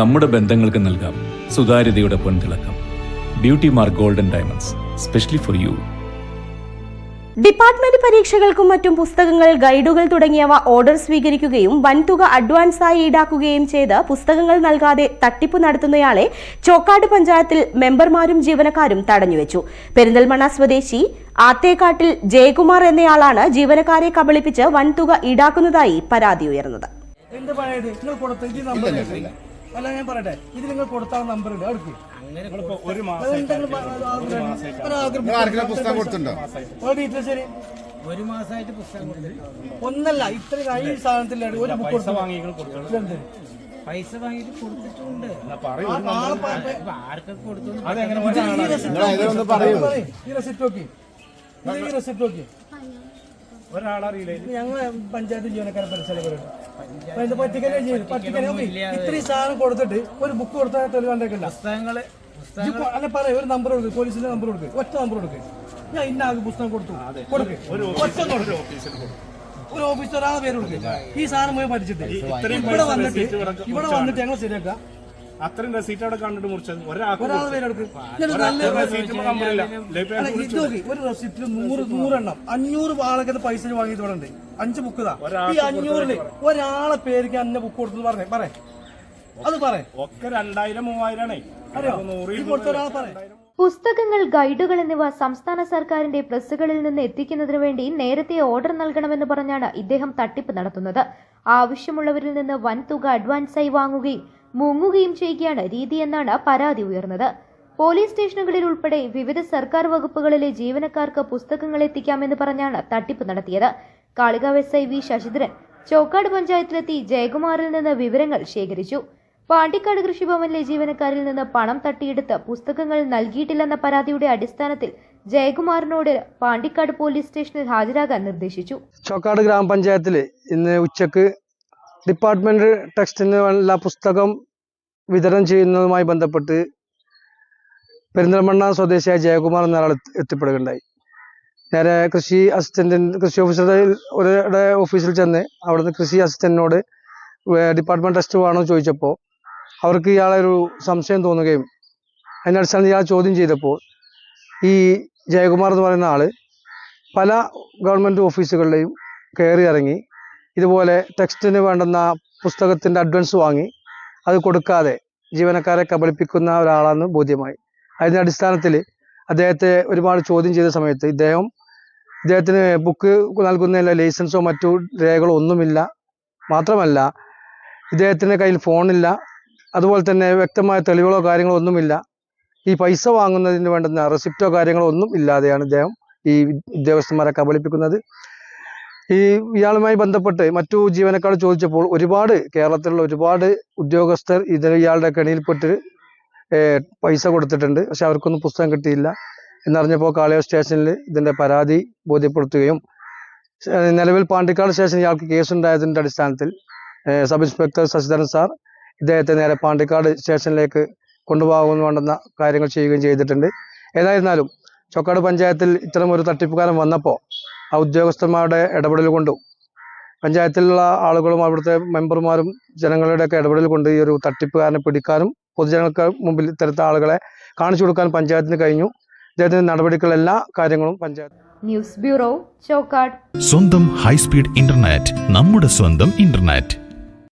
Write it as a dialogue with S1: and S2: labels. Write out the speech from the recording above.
S1: നമ്മുടെ ബന്ധങ്ങൾക്ക് നൽകാം. സുതാര്യതയുടെ പൊൻതിളക്കം. Beauty mark golden diamonds specially for you
S2: department പരീക്ഷകൾക്കും മറ്റും പുസ്തകങ്ങൾ ഗൈഡുകൾ തുടങ്ങിയവ ഓർഡർ സ്വീകരിക്കുകയും വൻതുക അഡ്വാൻസായി ഈടാക്കുകയും ചെയ്ത് പുസ്തകങ്ങൾ നൽകാതെ തട്ടിപ്പ് നടത്തുന്നയാളെ ചോക്കാട് പഞ്ചായത്തിൽ മെമ്പർമാരും ജീവനക്കാരും തടഞ്ഞുവെച്ചു. പെരിന്തൽമണ്ണ സ്വദേശി ആത്തേക്കാട്ടിൽ ജയകുമാർ എന്നയാളാണ് ജീവനക്കാരെ കബളിപ്പിച്ച് വൻതുക ഈടാക്കുന്നതായി പരാതി ഉയർന്നത്.
S3: അല്ല ഞാൻ പറയട്ടെ. ഇത് നിങ്ങൾ കൊടുത്ത നമ്പർ ഉണ്ട് അടുക്ക്
S4: ഒരു
S3: ഡീറ്റെയിൽസ് ശരി
S4: ഒരു മാസമായിട്ട് പുസ്തകം
S3: ഒന്നല്ല ഇത്ര ഈ സാധനത്തിൽ ഒരു ബുക്ക്
S4: പൈസ വാങ്ങിയിട്ട് കൊടുത്തിട്ടുണ്ട്. ആർക്കൊക്കെ കൊടുത്തു
S3: ഈ
S5: നിങ്ങൾ ഇതിലൊന്ന് പറയൂ.
S3: ഈ റെസിപ്റ്റ് നോക്കി. ഈ റെസിപ്റ്റ് നോക്കി.
S4: ഒരാളറിയില്ല.
S3: ഞങ്ങളെ പഞ്ചായത്ത് ജീവനക്കാരെ പരിസരങ്ങളുണ്ട് ഇത്രയും സാധനം കൊടുത്തിട്ട് ഒരു ബുക്ക് കൊടുത്താൽ തെളിവാണ്ടേക്കില്ല
S4: പുസ്തകങ്ങൾ
S3: അല്ല പറയാം. ഒരു നമ്പർ കൊടുക്കും. പോലീസിന്റെ നമ്പർ കൊടുക്ക്. ഒറ്റ നമ്പർ കൊടുക്ക്. ഞാൻ ഇന്ന ആകെ പുസ്തകം കൊടുത്തു. കൊടുക്ക്. ഒറ്റ ഒരു ഓഫീസർ ആ പേര് കൊടുക്കും. ഈ സാധനം പോയി പഠിച്ചിട്ട്. ഇവിടെ വന്നിട്ട് ഇവിടെ വന്നിട്ട് ഞങ്ങൾ ശരിയാക്കാം.
S4: അത്രയും റെസീറ്റ് അവിടെ കണ്ടിട്ട് മുറിച്ചത്.
S3: ഒരു നൂറ് നൂറെണ്ണം അഞ്ഞൂറ് ആളൊക്കെ പൈസ വാങ്ങിയിട്ട് ഇവിടെ അഞ്ച് ബുക്ക് ഈ അഞ്ഞൂറിൽ ഒരാളെ പേരിക്ക് അന്നെ ബുക്ക് കൊടുത്തു പറഞ്ഞേ. പറയാം. അത് പറയാം.
S4: ഒക്കെ രണ്ടായിരം
S3: കൊടുത്ത പറ
S6: പുസ്തകങ്ങൾ ഗൈഡുകൾ എന്നിവ സംസ്ഥാന സർക്കാരിന്റെ പ്രസ്സുകളിൽ നിന്ന് എത്തിക്കുന്നതിനു വേണ്ടി നേരത്തെ ഓർഡർ നൽകണമെന്ന് പറഞ്ഞാണ് ഇദ്ദേഹം തട്ടിപ്പ് നടത്തുന്നത്. ആവശ്യമുള്ളവരിൽ നിന്ന് വൻതുക അഡ്വാൻസായി വാങ്ങുകയും മുങ്ങുകയും ചെയ്യുകയാണ് രീതിയെന്നാണ് പരാതി ഉയർന്നത്. പോലീസ് സ്റ്റേഷനുകളിൽ ഉൾപ്പെടെ വിവിധ സർക്കാർ വകുപ്പുകളിലെ ജീവനക്കാർക്ക് പുസ്തകങ്ങൾ എത്തിക്കാമെന്ന് പറഞ്ഞാണ് തട്ടിപ്പ് നടത്തിയത്. Kalikavu S I V. Sasidharan Chokkad പഞ്ചായത്തിലെത്തി ജയകുമാറിൽ നിന്ന് വിവരങ്ങൾ ശേഖരിച്ചു. പാണ്ടിക്കാട് കൃഷിഭവനിലെ ജീവനക്കാരിൽ നിന്ന് പണം തട്ടിയെടുത്ത് പുസ്തകങ്ങൾ നൽകിയിട്ടില്ലെന്ന പരാതിയുടെ അടിസ്ഥാനത്തിൽ ജയകുമാറിനോട് പാണ്ടിക്കാട് പോലീസ് സ്റ്റേഷനിൽ ഹാജരാകാൻ നിർദ്ദേശിച്ചു.
S3: ചോക്കാട് ഗ്രാമപഞ്ചായത്തിൽ ഇന്ന് ഉച്ചയ്ക്ക് ഡിപ്പാർട്ട്മെന്റ് ടെക്സ്റ്റിനുള്ള പുസ്തകം വിതരണം ചെയ്യുന്നതുമായി ബന്ധപ്പെട്ട് പെരിന്തൽമണ്ണ സ്വദേശിയായ ജയകുമാർ എന്നയാൾ എത്തി- എത്തിപ്പെടുകയുണ്ടായി. നേരെ കൃഷി അസിസ്റ്റന്റ് കൃഷി ഓഫീസറുടെ ഒരു ഓഫീസിൽ ചെന്ന് അവിടുന്ന് കൃഷി അസിസ്റ്റന്റിനോട് ഡിപ്പാർട്ട്മെന്റ് ടെസ്റ്റ് വേണോ ചോദിച്ചപ്പോൾ അവർക്ക് ഇയാളെ ഒരു സംശയം തോന്നുകയും അതിന്റെ അടിസ്ഥാനത്തിൽ ഇയാൾ ചോദ്യം ചെയ്തപ്പോൾ ഈ ജയകുമാർ എന്ന് പറയുന്ന ആൾ പല ഗവൺമെന്റ് ഓഫീസുകളിലെയും കയറി ഇറങ്ങി ഇതുപോലെ ടെക്സ്റ്റിന് വേണ്ടുന്ന പുസ്തകത്തിന്റെ അഡ്വാൻസ് വാങ്ങി അത് കൊടുക്കാതെ ജീവനക്കാരെ കബളിപ്പിക്കുന്ന ഒരാളാണെന്ന് ബോധ്യമായി. അതിന്റെ അടിസ്ഥാനത്തിൽ അദ്ദേഹത്തെ ഒരുപാട് ചോദ്യം ചെയ്ത സമയത്ത് ഇദ്ദേഹം ഇദ്ദേഹത്തിന് ബുക്ക് നൽകുന്നതിന് ലൈസൻസോ മറ്റു രേഖകളോ ഒന്നുമില്ല. മാത്രമല്ല ഇദ്ദേഹത്തിന്റെ കയ്യിൽ ഫോണില്ല. അതുപോലെ തന്നെ വ്യക്തമായ തെളിവുകളോ കാര്യങ്ങളോ ഒന്നുമില്ല. ഈ പൈസ വാങ്ങുന്നതിന് വേണ്ടുന്ന റെസിപ്റ്റോ കാര്യങ്ങളോ ഒന്നും ഇല്ലാതെയാണ് ഇദ്ദേഹം ഈ ഉദ്യോഗസ്ഥന്മാരെ കബളിപ്പിക്കുന്നത്. ഈ ഇയാളുമായി ബന്ധപ്പെട്ട് മറ്റു ജീവനക്കാർ ചോദിച്ചപ്പോൾ ഒരുപാട് കേരളത്തിലുള്ള ഒരുപാട് ഉദ്യോഗസ്ഥർ ഇതിൽ ഇയാളുടെ കെണിയിൽപ്പെട്ട് പൈസ കൊടുത്തിട്ടുണ്ട്. പക്ഷെ അവർക്കൊന്നും പുസ്തകം കിട്ടിയില്ല. എന്നറിഞ്ഞപ്പോൾ കാളിയോ സ്റ്റേഷനിൽ ഇതിന്റെ പരാതി ബോധ്യപ്പെടുത്തുകയും നിലവിൽ പാണ്ടിക്കാട് സ്റ്റേഷനിൽ ഇയാൾക്ക് കേസുണ്ടായതിന്റെ അടിസ്ഥാനത്തിൽ സബ് ഇൻസ്പെക്ടർ ശശിധരൻ സാർ ഇദ്ദേഹത്തെ നേരെ പാണ്ടിക്കാട് സ്റ്റേഷനിലേക്ക് കൊണ്ടുപോകുന്ന വേണ്ടുന്ന കാര്യങ്ങൾ ചെയ്യുകയും ചെയ്തിട്ടുണ്ട്. ഏതായിരുന്നാലും ചൊക്കാട് പഞ്ചായത്തിൽ ഇത്തരം ഒരു തട്ടിപ്പുകാരൻ വന്നപ്പോൾ ആ ഉദ്യോഗസ്ഥന്മാരുടെ ഇടപെടൽ കൊണ്ടും പഞ്ചായത്തിലുള്ള ആളുകളും അവിടുത്തെ മെമ്പർമാരും ജനങ്ങളുടെയൊക്കെ ഇടപെടൽ കൊണ്ട് ഈ ഒരു തട്ടിപ്പുകാരനെ പിടിക്കാനും പൊതുജനങ്ങൾക്ക് മുമ്പിൽ ഇത്തരത്തെ ആളുകളെ കാണിച്ചു കൊടുക്കാനും പഞ്ചായത്തിന് കഴിഞ്ഞു. ഇദ്ദേഹത്തിന്റെ നടപടികൾ എല്ലാ കാര്യങ്ങളും പഞ്ചായത്ത്
S6: ന്യൂസ് ബ്യൂറോ ചോക്കാട്.
S7: സ്വന്തം ഹൈസ്പീഡ് ഇന്റർനെറ്റ് നമ്മുടെ സ്വന്തം ഇന്റർനെറ്റ്.